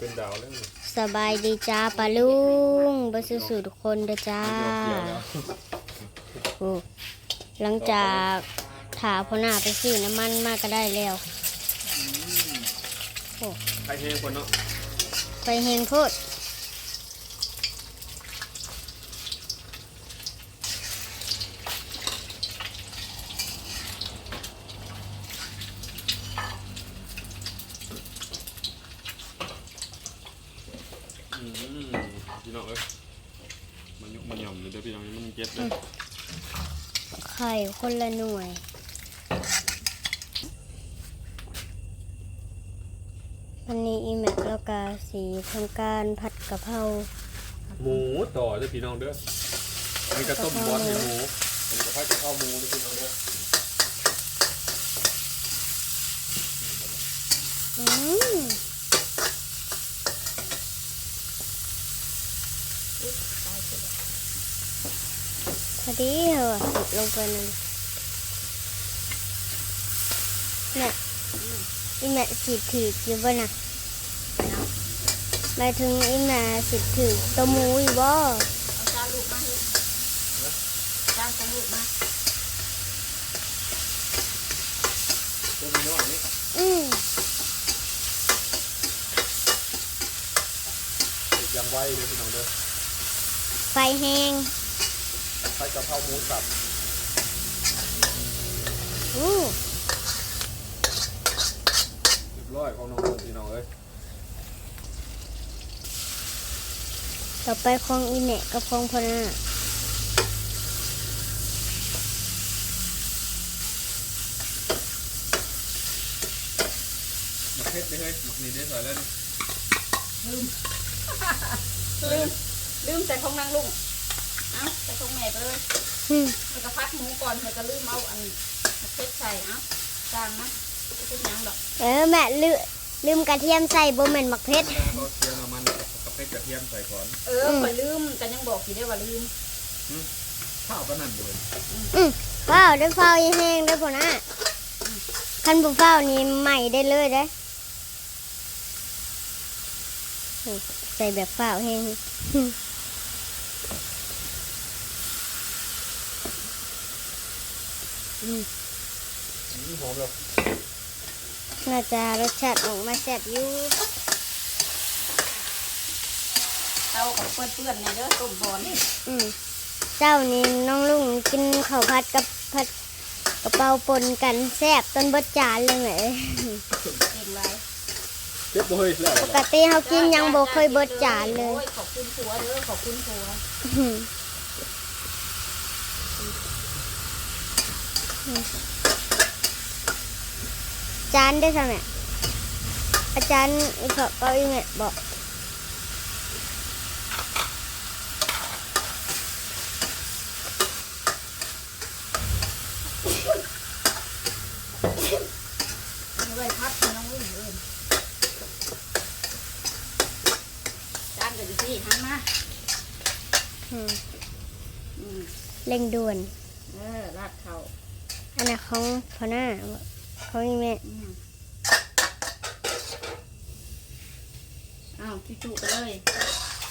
เป็นดาวแล้วนี่สบายดีจ้าปาลุงบสุสุทุกคนเด้อจ้าไม่ยอมเกี่ยวแล้วโอ้หลังจากถาพ่อหน้าไปซื้อน้ำมันมาก็ได้แล้ว ใครแห้งคนเนาะไปเฮงโพด อืมพี่น้องเอ้ยมันยุกมันหย่อมเลยเด้อพี่น้องมันเจ็บเลย ไข่คนละหน่วย วันนี้อีแม็กแล้วก็สีทำการผัดกะเพราหมูต่อเด้อพี่น้องเด้ออันนี้ก็ต้มบอสให้หมูอันนี้ก็พัดกะเพราหมูเด้อพี่น้องเด้ออืม พอดีเหรอสิลงไปนั่นเนี่ยอีแม่สิถืออยู่บ่น่ะหมายถึงอีแม่สิถือตัวหมูอยู่บ่เอาจานลูกมาให้จานของลูกมาต้มน้อยนี่อืมยังไวเด้อพี่น้องเด้อไฟแห้ง พัดกะเพราหมูสับอู้เรียบร้อยของน้องพี่น้องเอ้ยต่อไปของอีแม่กับของพ่อน่ะมาเผ็ดเลยเฮ้ยหมักนี่ได้ใส่แล้วนี่ลืม ลืม ลืมแต่ของนางลุง เอาแต่ของแม่ไปเลยอืมแล้วก็พักหมูก่อนแล้วก็ลืมเอาอันมะเขือใส่เอาจางนะไม่เป็นหยังดอกเออแม่ลืมลืมกระเทียมใส่บ่แม่นมักเพชรเขาเคี่ยวน้ำมันกับเป็ดกระเทียมใส่ก่อนเออข่อยลืมกันยังบอกอยู่ได้ว่าลืมข้าวก็นั่นเลยอืมว้าวได้เฝ้ายังแห้งได้อพ่อน่ะคันบ่เฝ้านี่ใหม่ได้เลยได้ออืมใส่แบบเฝ้าแห้ง อืมหอมเลยน่าจะรสชาติออกมาแซ่บอยู่เตากับเปื้อนเปื้อนๆในเด้อต้มบอลนี่อืมเจ้านี่น้องลุงกินข้าวผัดกับผัดกระเป๋าปนกันแซ่บต้นเบดจานเลยแหมเองไรเจ็บบ่เฮ้ยแล้วปกติเขากินยังบ่เคยเบิดจานเลยโอ้ขอบคุณผัวเด้อขอบคุณผัว อืม จานได้ใช่ไหมอาจารย์เขาก็อีเมบอกเอาไว้พักให้น้องลุงเอิ้นจานก็อยู่ที่หันมาอืมอืมเร่งด่วน เออราดเขา อันนั้นของพ่อหน้าของอีเมอืมอ้าวที่จุไปเลย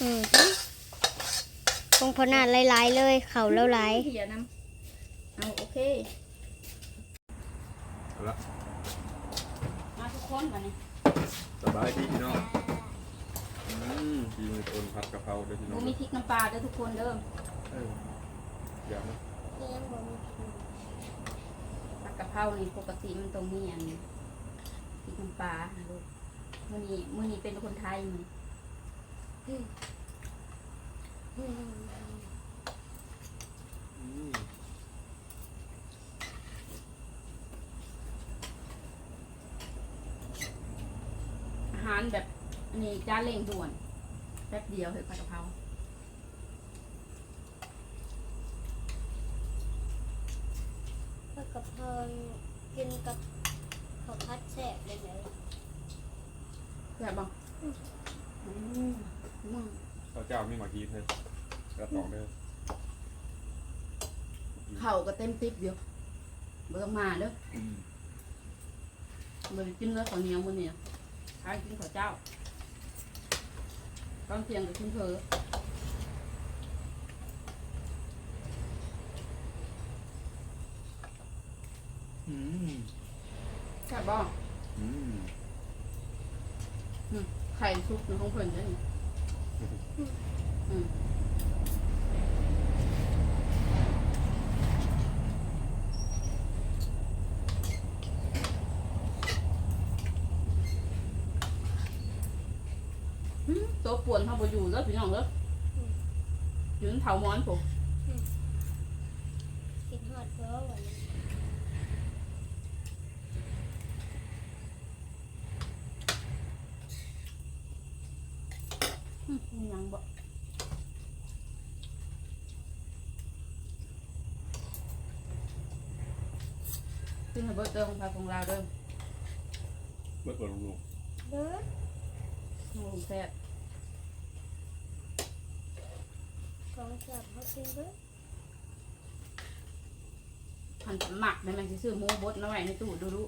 อืมของพ่อหน้าหลายๆเลย เขาแล้วหลายเหียน้ำเอาโอเคเอาละมาทุกคนมานี่สบายดีพี่น้องอืมพี่มือคนผัดกะเพราเด้อพี่น้บูองมีพริกน้ำปลาเด้อทุกคนเด้อเอออยากนะผัด กะเพรานี่ปกติมันต้องมีอันพริกน้ำปลานะลูกมื้อนี้มื้อนี้เป็นคนไทยมื้อนี้อืมอาหารแบบอันนี้จานเร่งด่วนแป๊บเดียวเฮ้ยผัดกะเพรา กับเพลิ นกินกับข้าวผัดแซ่บเลยเลยแบบบ่อืมอืมข้าวเจ้ามีหมากีเธอกระตองเด้อข้าวก็เต็มติ๊บอยู่บ่ต้องมาเด้ออืมบ่ได้กินเลยข้าวเหนียวมื้อนี้ทานกินข้าวเจ้าตอนเที่ยงกับคุณเธอ อืมแซ่บบ้องอืมไข่ซุปในของเพิ่นเด้อนี่อืมอืมตัวป่วนเขาบ่อยู่แล้วพี่น้องเด้ออยู่ในเถามอนผม กินฮอดเพราะวันนี้ อืมมีหยังบ่ ขึ้นให้เบิดเด้อของพาของเราเด้อเบิดเบิดลงลงเด้อของลุงแซ่บของแซ่บเขาซื้อเด้อพันหมักได้มันสิซื้อหมูบดน้อยในตู้ดูดู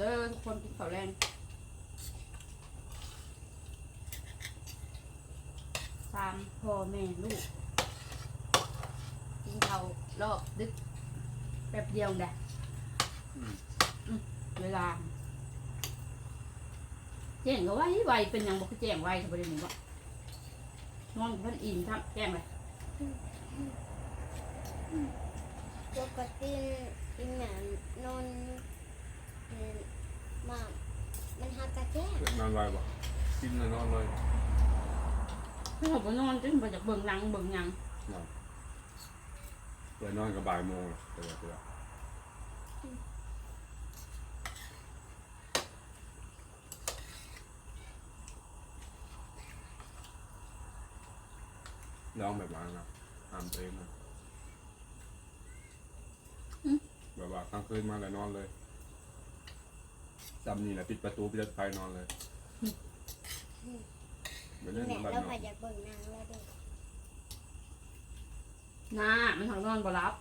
เด้อทุก คนกินข้าวแรงสามพ่อแม่ลูก กินข้าวรอบดึกแป๊บเดียวเด้อืมเวลา แจ้งก็ไว้ไวเป็นหยังบอกแจ้งไวเขาบริเวณว่านอนกับเพันอิ่มทับแจ้งเลยปกติกินหนานนอนเอ่อ มามันหักกระแจ้งนอนไวบ่กินแล้วนอนเลยไม่เขาบ่นอนจนไปจากเบิ่งหนังเบิ่งหยังเลยนอนกับบ่ายโมงเตือนเตือนร้องแบบนั้นนะตามเพลงนะแบบว่ากลางคืนมาแล้วนอนเลย จำนี่แหละปิดประตูปิดไฟนอนเลยไม่กิเล่นนแหนบ้านแล้วนอพานอยากเบิ่งนางแล้วเด้อหน้ามันทางนอนบ่รับ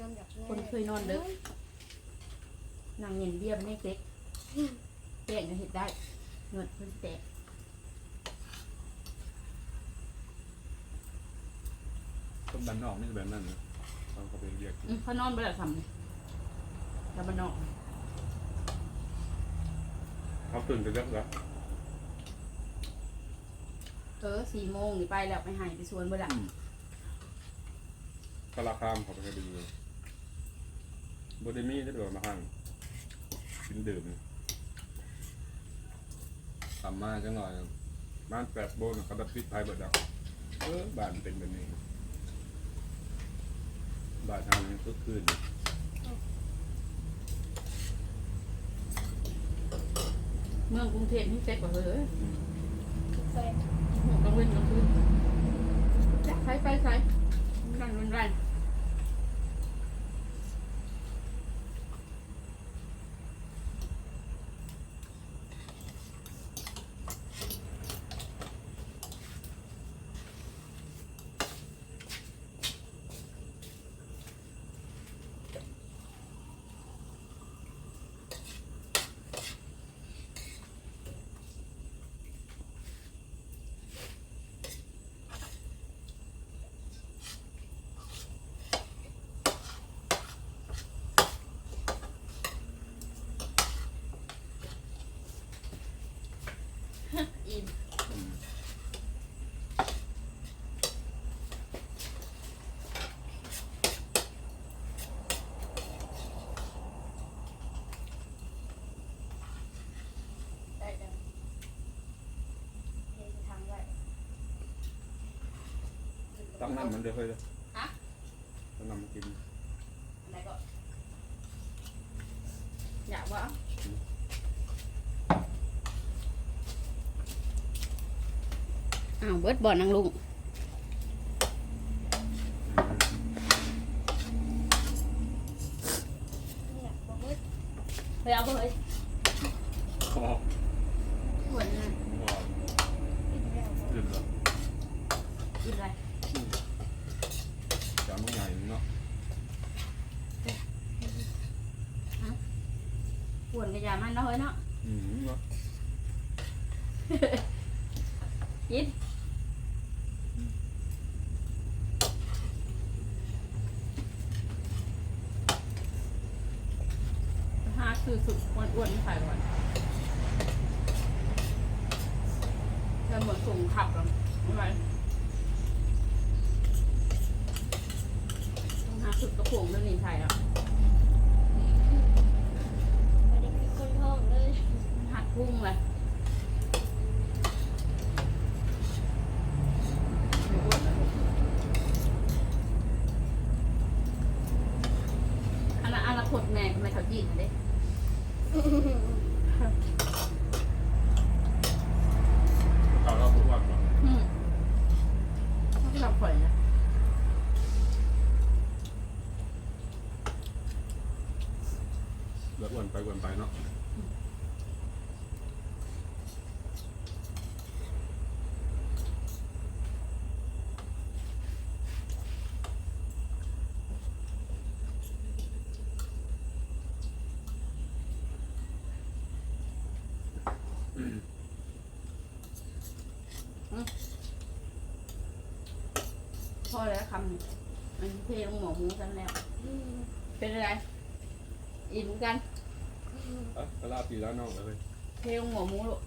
นอนแบบคนเคยนอนดึกนางเงินเบี้ยมันให้เซ็กแจ้งก็เห็ดได้เงินเพิ่นแตกต้นบ้านนอกไม่ใช่แบบนั้นนะ เขาเขาไปเรียกอืมเขานอนบ่ได้ทำนี่แต่มันนอกเขาตื่นกันแล้วแล้วเออสี่โมงนี่ไปแล้วไปใหายไปสวนบ่ได้ก็ราคามเขาไปให้ดูบไดมี่ได้แบบมาหั่งกินดื่มทำมาจังหน่อยบ้านแปดโบนเขาดับพิษภัยเบิดดับเออบ้านเป็นแบบนี้ บ้านทางนี้ทุกคืนเมืองกรุงเทพนี่เซ็กกว่าเฮ้ยแฟนกลางเว้นกลางคืนจักใช้ไปใช้นั่ ตั้งน้ำมันเดือดเลยฮะต้องนำมักินอะไรก่อยากวะอ้าวเบิดบ่อนังลุงเฮ้ยเอาเลยหอมหวานอะกินอะไร ยามันเนาะเฮ้ยเนาะอืมเนาะกินห้าคือสุดอ้วนๆไข่ก่อนจะเหมือนส่งขับหรอไม่ไหวต้องหาสุดกระโปรงเรื่องนี้ไทยแล้ว ไม่ได้เป็นคนท้องเลย หัด พุ่งเลยไม่อ้วนนะลูกอันนั้นอันละขดแม่ทำไมเขาจีนเด้เอาเราทุกวันก่อนอืมต้องทำข่อยนะเลือดอ้วนไปอ้วนไปเนาะ พอแล้วคำนี้มันเทลงหมอหมูกันแล้ว เป็นอะไรอิ่มกันเอ้ยก็ลาปีแล้วน้องเลยเทลงหมอหมูลูก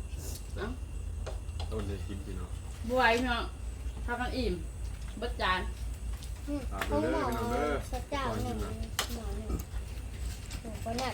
ต้นเลยกินพี่น้องบวยพี่น้องทำกันอิ่มเบัดจานอ่าห้องเด้หมออพี่น้องเด้อสักเจ้าหนึ่งหมอหนึ่งหมอก็น่า